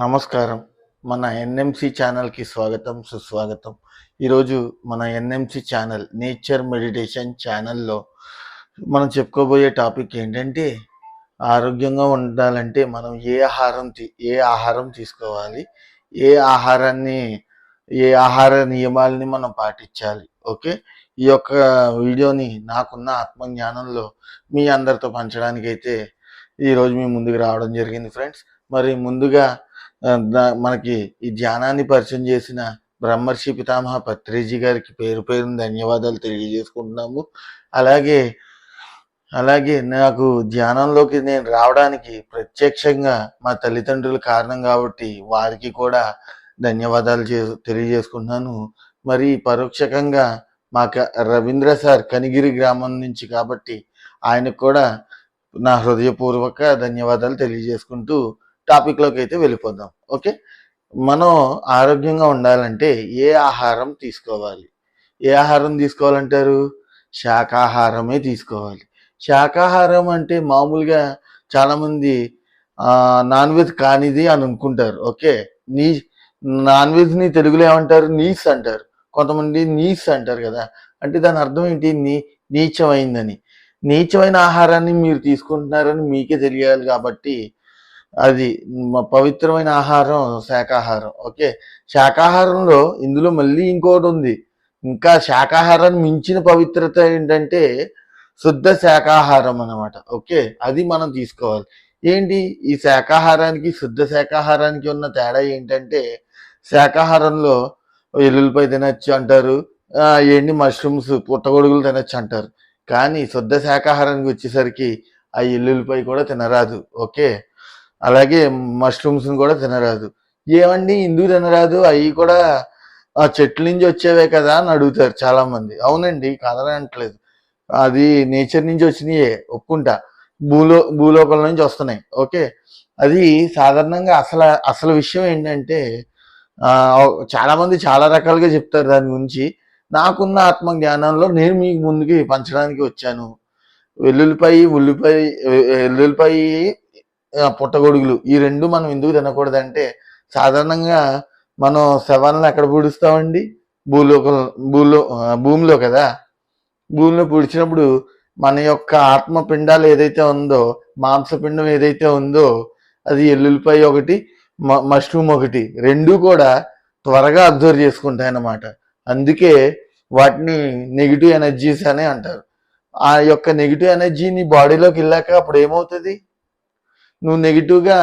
నమస్కారం. మన ఎన్ఎంసి ఛానల్కి స్వాగతం సుస్వాగతం. ఈరోజు మన ఎన్ఎంసి ఛానల్ నేచర్ మెడిటేషన్ ఛానల్లో మనం చెప్పుకోబోయే టాపిక్ ఏంటంటే ఆరోగ్యంగా ఉండాలంటే మనం ఏ ఆహారం తీ- ఏ ఆహారం తీసుకోవాలి? ఏ ఆహారాన్ని ఏ ఆహార నియమాలని మనం పాటించాలి? ఓకే? ఈ యొక్క వీడియోని నాకున్న ఆత్మజ్ఞానంలో మీ అందరితో పంచడానికి అయితే ఈరోజు మీ ముందుకు రావడం జరిగింది ఫ్రెండ్స్. మరి ముందుగా మనకి ఈ ధ్యానాన్ని పరిచయం చేసిన బ్రహ్మర్షి పితామహ పత్రేజీ గారికి పేరు పేరున ధన్యవాదాలు తెలియజేసుకుంటున్నాము. అలాగే అలాగే నాకు ధ్యానంలోకి నేను రావడానికి ప్రత్యక్షంగా మా తల్లిదండ్రులు కారణం కాబట్టి వారికి కూడా ధన్యవాదాలు చే తెలియజేసుకుంటున్నాను. మరి పరోక్షకంగా మా క- రవీంద్ర సార్ కనిగిరి గ్రామం నుంచి కాబట్టి ఆయనకు కూడా నా హృదయపూర్వక ధన్యవాదాలు తెలియజేసుకుంటూ టాపిక్లోకి అయితే వెళ్ళిపోదాం ఓకే మనం ఆరోగ్యంగా ఉండాలంటే ఏ ఆహారం తీసుకోవాలి? ఏ ఆహారం తీసుకోవాలంటారు? శాకాహారమే తీసుకోవాలి. శాకాహారం అంటే మామూలుగా చాలామంది నాన్ వెజ్ కానిది అని అనుకుంటారు ఓకే నీ నాన్ వెజ్ని తెలుగులో ఏమంటారు? నీస్ అంటారు. కొంతమంది నీస్ అంటారు కదా? అంటే దాని అర్థం ఏంటి? నీ నీచమైందని. నీచమైన ఆహారాన్ని మీరు తీసుకుంటున్నారని మీకే తెలియాలి కాబట్టి అది పవిత్రమైన ఆహారం శాకాహారం ఓకే? శాకాహారంలో ఇందులో మళ్ళీ ఇంకోటి ఉంది. ఇంకా శాకాహారాన్ని మించిన పవిత్రత ఏంటంటే శుద్ధ శాకాహారం అన్నమాట. ఓకే? అది మనం తీసుకోవాలి. ఏంటి? ఈ శాకాహారానికి శుద్ధ శాకాహారానికి ఉన్న తేడా ఏంటంటే శాకాహారంలో ఎల్లుల్లిపై తినచ్చు అంటారు. ఏంటి? మష్రూమ్స్ పుట్టగొడుగులు తినచ్చు అంటారు. కానీ శుద్ధ శాకాహారానికి వచ్చేసరికి ఆ ఎల్లుల్లిపై కూడా తినరాదు. ఓకే? అలాగే మష్రూమ్స్ని కూడా తినరాదు. ఏమండి? ఎందుకు తినరాదు? అవి కూడా ఆ చెట్ల నుంచి వచ్చేవే కదా అని అడుగుతారు చాలామంది. అవునండి అవునండి కదలనట్లేదు అది నేచర్ నుంచి వచ్చినాయే ఒప్పుకుంటా. భూలో భూలోకం నుంచి వస్తున్నాయి. ఓకే? అది సాధారణంగా అసలు అసలు విషయం ఏంటంటే చాలామంది చాలా రకాలుగా చెప్తారు దాని గురించి. నాకున్న ఆత్మ జ్ఞానంలో నేను మీకు ముందుకి పంచడానికి వచ్చాను. వెల్లుల్లిపాయి ఉల్లిపాయ వెల్లుల్లిపాయి పుట్టగొడుగులు ఈ రెండు మనం ఎందుకు తినకూడదంటే సాధారణంగా మనం శవాలను ఎక్కడ పూడుస్తామండి? భూలోకం భూలో భూమిలో కదా? భూమిలో పూడ్చినప్పుడు మన యొక్క ఆత్మపిండాలు ఏదైతే ఉందో మాంసపిండం ఏదైతే ఉందో అది ఎల్లుల్లిపాయ ఒకటి మ- మష్రూమ్ ఒకటి రెండు కూడా త్వరగా అబ్జర్వ్ చేసుకుంటాయి అన్నమాట అందుకే వాటిని నెగిటివ్ ఎనర్జీస్ అనే అంటారు. ఆ యొక్క నెగిటివ్ ఎనర్జీ నీ బాడీలోకి వెళ్ళాక అప్పుడు ఏమవుతుంది? నువ్వు నెగిటివ్గా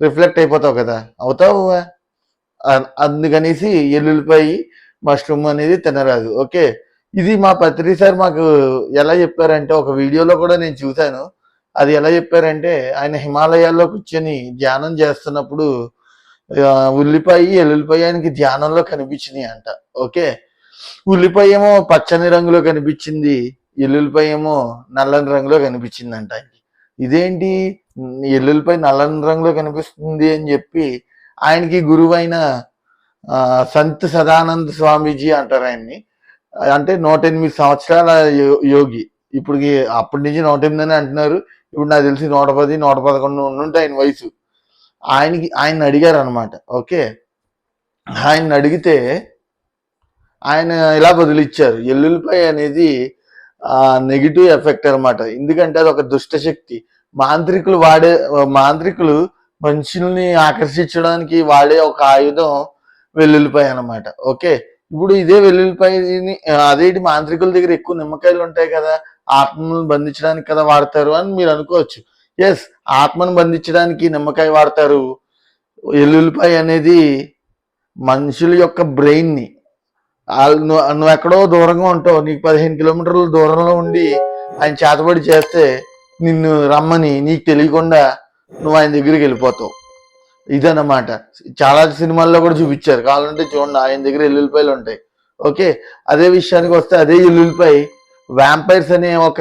రిఫ్లెక్ట్ అయిపోతావు కదా అవుతావు? అందుకనేసి ఎల్లుల్లిపై మష్రూమ్ అనేది తినరాదు ఓకే? ఇది మా పత్రి సార్ మాకు ఎలా చెప్పారంటే ఒక వీడియోలో కూడా నేను చూశాను. అది ఎలా చెప్పారంటే ఆయన హిమాలయాల్లో కూర్చొని ధ్యానం చేస్తున్నప్పుడు ఉల్లిపాయ ఎల్లుల్లిపాయ ఆయనకి ధ్యానంలో కనిపించినాయి అంట ఓకే? ఉల్లిపాయ ఏమో పచ్చని రంగులో కనిపించింది ఎల్లుల్లిపాయ ఏమో నల్లని రంగులో కనిపించింది అంట ఇదేంటి? ఎల్లుల్లిపాయ నల్లని రంగులో కనిపిస్తుంది అని చెప్పి ఆయనకి గురువైన సంత్ సదానంద స్వామీజీ అంటారు ఆయన్ని. అంటే నూట ఎనిమిది సంవత్సరాల యో- యోగి. ఇప్పటికి అప్పటి నుంచి నూట ఎనిమిది అని అంటున్నారు. ఇప్పుడు నాకు తెలిసి నూట పది నూట పదకొండు ఉండుంటే ఆయన వయసు. ఆయనకి ఆయన అడిగారు అనమాట ఓకే? ఆయన అడిగితే ఆయన ఇలా బదులిచ్చారు? ఎల్లుల్లిపాయ అనేది నెగిటివ్ ఎఫెక్ట్ అనమాట ఎందుకంటే అది ఒక దుష్టశక్తి. మాంత్రికులు వాడే మాంత్రికులు మనుషుల్ని ఆకర్షించడానికి వాడే ఒక ఆయుధం వెల్లుల్లిపాయ అన్నమాట. ఓకే? ఇప్పుడు ఇదే వెల్లుల్లిపాయని ఆ, అదేంటి మాంత్రికుల దగ్గర ఎక్కువ నిమ్మకాయలు ఉంటాయి కదా ఆత్మను బంధించడానికి కదా వాడతారు అని మీరు అనుకోవచ్చు. ఎస్ ఆత్మను బంధించడానికి నిమ్మకాయ వాడతారు. ఎల్లుల్లిపాయ అనేది మనుషుల యొక్క బ్రెయిన్ని. నువ్వు నువ్వు ఎక్కడో దూరంగా ఉంటావు. నీకు పదిహేను కిలోమీటర్ల దూరంలో ఉండి ఆయన చేతబడి చేస్తే నిన్ను రమ్మని నీకు తెలియకుండా నువ్వు ఆయన దగ్గరికి వెళ్ళిపోతావు. ఇదన్నమాట. చాలా సినిమాల్లో కూడా చూపించారు. కావాలంటే చూడండి ఆయన దగ్గర ఎల్లుల్లిపాయలు ఉంటాయి. ఓకే? అదే విషయానికి వస్తే అదే ఎల్లుల్లిపాయ వ్యాంపైర్స్ అనే ఒక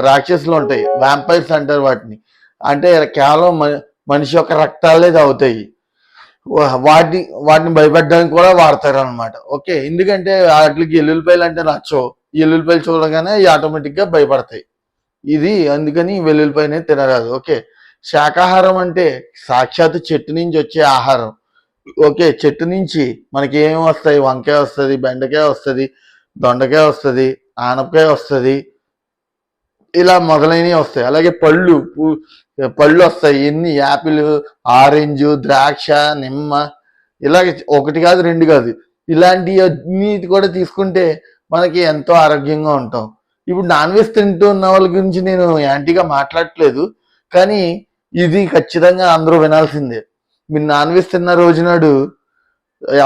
రాక్షసులు ఉంటాయి. వ్యాంపైర్స్ అంటారు వాటిని. అంటే కేవలం మ- మనిషి యొక్క రక్తాలే తాగుతాయి. వా- వాటి వాటిని భయపెట్టడానికి కూడా వాడతారు అనమాట ఓకే? ఎందుకంటే వాటికి ఎల్లుల్లిపాయలు అంటే నచ్చవు. ఎల్లుల్లిపాయలు చూడగానే అవి ఆటోమేటిక్గా భయపడతాయి. ఇది అందుకని వెల్లుల్లిపాయనే తినరాదు. ఓకే. శాకాహారం అంటే సాక్షాత్ చెట్టు నుంచి వచ్చే ఆహారం. ఓకే చెట్టు నుంచి మనకి ఏమి వస్తాయి? వంకాయ వస్తుంది బెండకాయ వస్తుంది దొండకాయ వస్తుంది ఆనపకాయ వస్తుంది. ఇలా మొదలైనవి వస్తాయి. అలాగే పళ్ళు పళ్ళు వస్తాయి. ఎన్ని? యాపిల్ ఆరెంజ్ ద్రాక్ష నిమ్మ. ఇలాగే ఒకటి కాదు రెండు కాదు. ఇలాంటి అన్ని కూడా తీసుకుంటే మనకి ఎంతో ఆరోగ్యంగా ఉంటాం. ఇప్పుడు నాన్ వెజ్ తింటూ ఉన్న వాళ్ళ గురించి నేను యాంటీగా మాట్లాడట్లేదు కానీ ఇది ఖచ్చితంగా అందరూ వినాల్సిందే. మీరు నాన్ వెజ్ తిన్న రోజు నాడు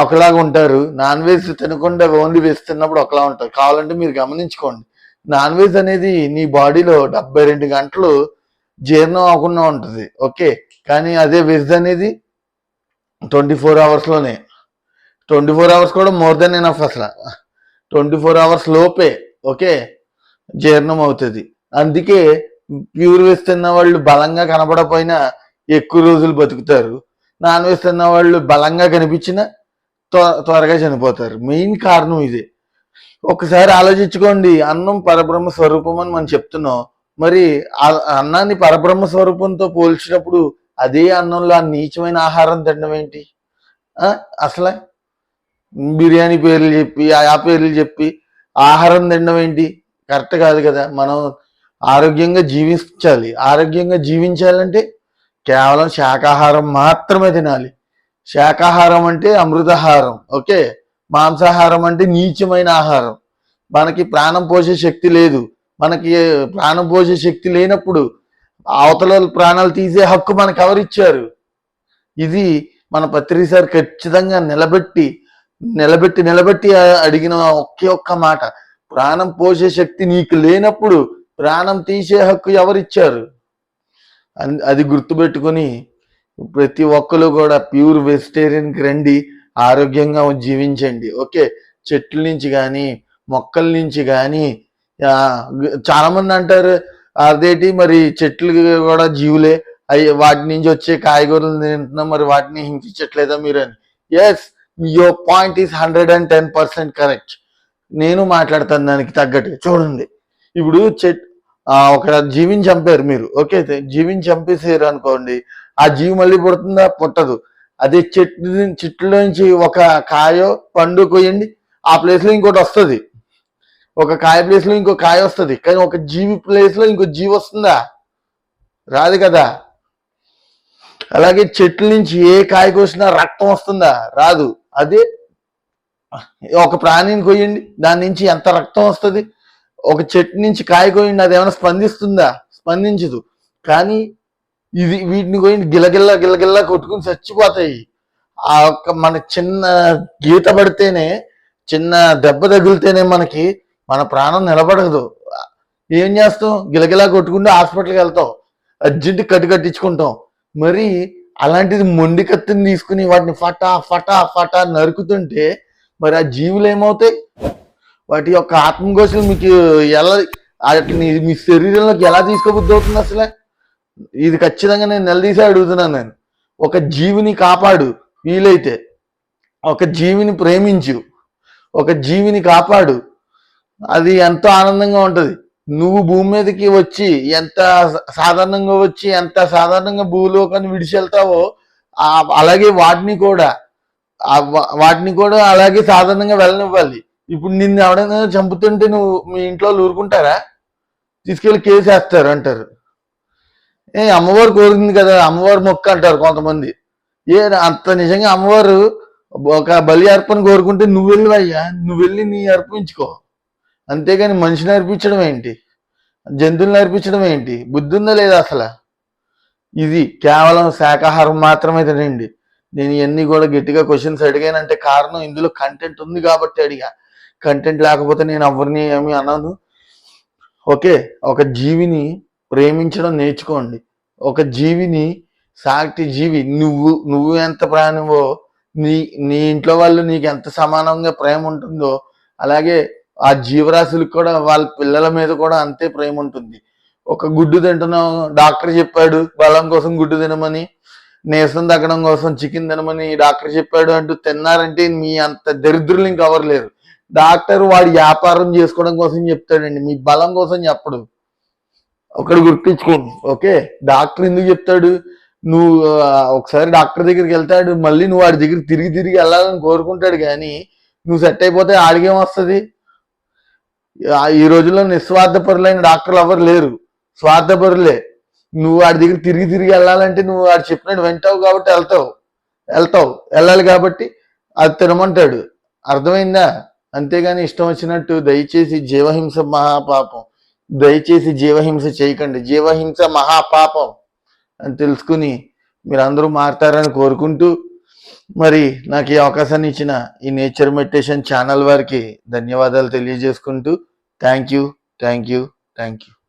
ఒకలాగా ఉంటారు. నాన్ వెజ్ తినకుండా ఓన్లీ వెజ్ తిన్నప్పుడు ఒకలా ఉంటారు. కావాలంటే మీరు గమనించుకోండి. నాన్ వెజ్ అనేది నీ బాడీలో డెబ్బై రెండు గంటలు జీర్ణం అవ్వకుండా ఉంటుంది. ఓకే? కానీ అదే వెజ్ అనేది ట్వంటీ ఫోర్ అవర్స్లోనే. ట్వంటీ ఫోర్ అవర్స్ కూడా మోర్ దెన్ ఎనఫ్ అసలు. ట్వంటీ ఫోర్ అవర్స్ లోపే. ఓకే? జీర్ణం అవుతుంది అందుకే ప్యూర్ వెజ్ తిన్న వాళ్ళు బలంగా కనపడపోయినా ఎక్కువ రోజులు బతుకుతారు. నాన్ వెజ్ తిన్న వాళ్ళు బలంగా కనిపించినా త్వ- త్వరగా చనిపోతారు. మెయిన్ కారణం ఇదే. ఒకసారి ఆలోచించుకోండి అన్నం పరబ్రహ్మ స్వరూపం అని మనం చెప్తున్నాం. మరి ఆ అన్నాన్ని పరబ్రహ్మ స్వరూపంతో పోల్చినప్పుడు అదే అన్నంలో ఆ నీచమైన ఆహారం తినడం ఏంటి? అసలే? బిర్యానీ పేర్లు చెప్పి ఆ పేర్లు చెప్పి ఆహారం తినడం ఏంటి? కరెక్ట్ కాదు కదా. మనం ఆరోగ్యంగా జీవించాలి. ఆరోగ్యంగా జీవించాలంటే కేవలం శాకాహారం మాత్రమే తినాలి. శాకాహారం అంటే అమృతాహారం ఓకే? మాంసాహారం అంటే నీచమైన ఆహారం. మనకి ప్రాణం పోసే శక్తి లేదు. మనకి ప్రాణం పోసే శక్తి లేనప్పుడు అవతల ప్రాణాలు తీసే హక్కు మనకు ఎవరిచ్చారు ఇది మన పత్రికసారి ఖచ్చితంగా నిలబెట్టి నిలబెట్టి నిలబెట్టి అడిగిన ఒకే ఒక్క మాట. ప్రాణం పోసే శక్తి నీకు లేనప్పుడు ప్రాణం తీసే హక్కు ఎవరిచ్చారు? అన్- అది గుర్తుపెట్టుకొని ప్రతి ఒక్కరు కూడా ప్యూర్ వెజిటేరియన్కి రండి ఆరోగ్యంగా జీవించండి. ఓకే చెట్ల నుంచి కానీ మొక్కల నుంచి కానీ చాలామంది అంటారు అదేటి మరి చెట్లు కూడా జీవులే అవి వాటి నుంచి వచ్చే కాయగూరలు తింటున్నాం మరి వాటిని హింసించట్లేదా మీరు అని? Yes your point is hundred and ten percent correct నేను మాట్లాడతాను దానికి తగ్గట్టు. చూడండి. ఇప్పుడు చెట్ ఒక జీవిని చంపారు మీరు. ఓకే జీవిని చంపేసారు అనుకోండి ఆ జీవి మళ్ళీ పుడుతుందా? పుట్టదు. అదే చెట్టు చెట్టులో నుంచి ఒక కాయో పండు కొయ్యండి ఆ ప్లేస్లో ఇంకోటి వస్తుంది. ఒక కాయ ప్లేస్లో ఇంకో కాయ వస్తుంది. కానీ ఒక జీవి ప్లేస్లో ఇంకో జీవి వస్తుందా? రాదు కదా. అలాగే చెట్ల నుంచి ఏ కాయ కోసినా రక్తం వస్తుందా? రాదు. అదే ఒక ప్రాణిని కొయ్యండి దాని నుంచి ఎంత రక్తం వస్తుంది? ఒక చెట్టు నుంచి కాయ కొయ్యండి అది ఏమైనా స్పందిస్తుందా? స్పందించదు. కానీ ఇది వీటిని కోయండి గిలగిల్ల గిలగిల్ల కొట్టుకుని చచ్చిపోతాయి. ఆ ఒక్క మన చిన్న గీత పడితేనే చిన్న దెబ్బ తగిలితేనే మనకి మన ప్రాణం నిలబడదు. ఏం చేస్తాం? గిలగిలా కొట్టుకుంటే హాస్పిటల్కి వెళ్తాం. అర్జెంట్ కట్టు కట్టించుకుంటాం. మరి అలాంటిది మొండి కత్తిని తీసుకుని వాటిని ఫటా ఫటా ఫటా నరుకుతుంటే మరి ఆ జీవులు ఏమవుతాయి? వాటి యొక్క ఆత్మఘోషలు మీకు ఎలా వాటిని మీ శరీరంలోకి ఎలా తీసుకోబుద్ధి అవుతుంది అసలు? ఇది ఖచ్చితంగా నేను నిలదీసే అడుగుతున్నాను నేను. ఒక జీవిని కాపాడు వీలైతే. ఒక జీవిని ప్రేమించు. ఒక జీవిని కాపాడు. అది ఎంతో ఆనందంగా ఉంటుంది. నువ్వు భూమి మీదకి వచ్చి ఎంత సాధారణంగా వచ్చి ఎంత సాధారణంగా భూలోకాన్ని విడిచి వెళ్తావో అలాగే వాటిని కూడా వాటిని కూడా అలాగే సాధారణంగా వెళ్ళనివ్వాలి. ఇప్పుడు నిన్ను ఎవడైనా చంపుతుంటే నువ్వు మీ ఇంట్లో వాళ్ళు ఊరుకుంటారా? తీసుకెళ్ళి కేసు వేస్తారు అంటారు. ఏ అమ్మవారు కోరుకుంది కదా అమ్మవారు మొక్క అంటారు కొంతమంది. ఏ అంత నిజంగా అమ్మవారు ఒక బలి అర్పణ కోరుకుంటే నువ్వు వెళ్ళి అయ్యా నువ్వు వెళ్ళి నీ అర్పించుకో. అంతేగాని మనిషిని అర్పించడం ఏంటి? జంతువులను అర్పించడం ఏంటి? బుద్ధి ఉందా లేదా అసలు? ఇది కేవలం శాకాహారం మాత్రమే తినండి. నేను ఇవన్నీ కూడా గట్టిగా క్వశ్చన్స్ అడిగానంటే కారణం ఇందులో కంటెంట్ ఉంది కాబట్టి అడిగా. కంటెంట్ లేకపోతే నేను ఎవరిని ఏమి అన్నాను ఓకే ఒక జీవిని ప్రేమించడం నేర్చుకోండి. ఒక జీవిని సాటి జీవి నువ్వు నువ్వు ఎంత ప్రాణివో నీ నీ ఇంట్లో వాళ్ళు నీకు ఎంత సమానంగా ప్రేమ ఉంటుందో అలాగే ఆ జీవరాశులకు కూడా వాళ్ళ పిల్లల మీద కూడా అంతే ప్రేమ ఉంటుంది. ఒక గుడ్డు తింటున్నాం డాక్టర్ చెప్పాడు బలం కోసం గుడ్డు తినమని. నీరసం తగ్గడం కోసం చికెన్ తినమని డాక్టర్ చెప్పాడు అంటూ తిన్నారంటే మీ అంత దరిద్రులు ఇంకెవరు లేరు. డాక్టర్ వాడి వ్యాపారం చేసుకోవడం కోసం చెప్తాడండి. మీ బలం కోసం చెప్పడు. ఒకడు గుర్తించుకోండి. ఓకే? డాక్టర్ ఎందుకు చెప్తాడు? నువ్వు ఒకసారి డాక్టర్ దగ్గరికి వెళ్తాడు. మళ్ళీ నువ్వు వాడి దగ్గర తిరిగి తిరిగి వెళ్ళాలని కోరుకుంటాడు కానీ నువ్వు సెట్ అయిపోతే ఆడికేం వస్తుంది ఈ రోజుల్లో నిస్వార్థపరులైన డాక్టర్లు ఎవరు లేరు. స్వార్థపరులే. నువ్వు వాడి దగ్గర తిరిగి తిరిగి వెళ్ళాలంటే నువ్వు వాడు చెప్పినట్టు వింటావు కాబట్టి వెళ్తావు. వెళ్తావు. వెళ్ళాలి కాబట్టి అది తినమంటాడు. అర్థమైందా? అంతేగాని ఇష్టం వచ్చినట్టు దయచేసి జీవహింస మహాపాపం. దయచేసి జీవహింస చేయకండి. జీవహింస మహాపాపం అని తెలుసుకుని మీరందరూ మారతారని కోరుకుంటూ మరి నాకు ఈ అవకాశాన్ని ఇచ్చిన ఈ నేచర్ మెడిటేషన్ ఛానల్ వారికి ధన్యవాదాలు తెలియజేసుకుంటూ thank you thank you thank you.